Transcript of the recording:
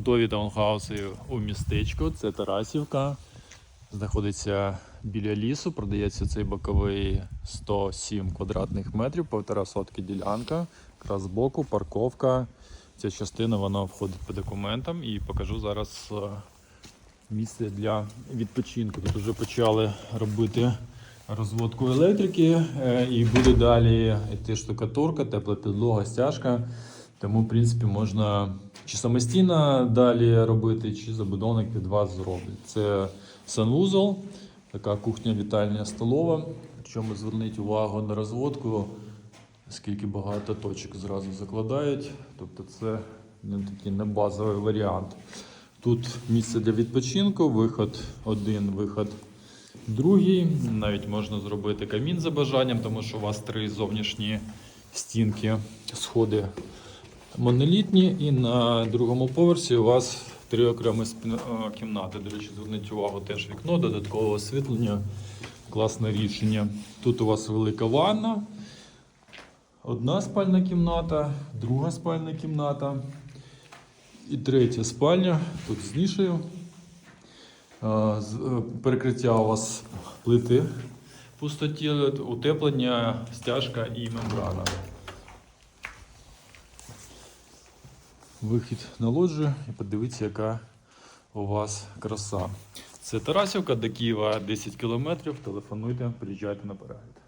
Готові таунхауси у містечку. Це Тарасівка. Знаходиться біля лісу. Продається цей боковий 107 квадратних метрів, півтора сотки ділянка. Якраз збоку, парковка. Ця частина вона входить по документам і покажу зараз е, місце для відпочинку. Тут вже почали робити розводку електрики е, і буде далі йти штукатурка, тепла підлога, стяжка. Тому, в принципі, можна чи самостійно далі робити, чи забудовник під вас зробить. Це санвузол, така кухня, вітальня столова. Причому зверніть увагу на розводку, скільки багато точок зразу закладають. Тобто це не такий не базовий варіант. Тут місце для відпочинку, виход один, виход другий. Навіть можна зробити камін за бажанням, тому що у вас три зовнішні стінки, сходи монолітні, і на другому поверсі у вас три окремі кімнати. До речі, зверніть увагу, теж вікно, додаткове освітлення. Класне рішення. Тут у вас велика ванна, одна спальна кімната, друга спальна кімната. І третя спальня тут з нішею. Е, Перекриття у вас плити пустоті, утеплення, стяжка і мембрана. Вихід на лоджію і подивіться, яка у вас краса. Це Тарасівка до Києва 10 кілометрів. Телефонуйте, приїжджайте на перегляд.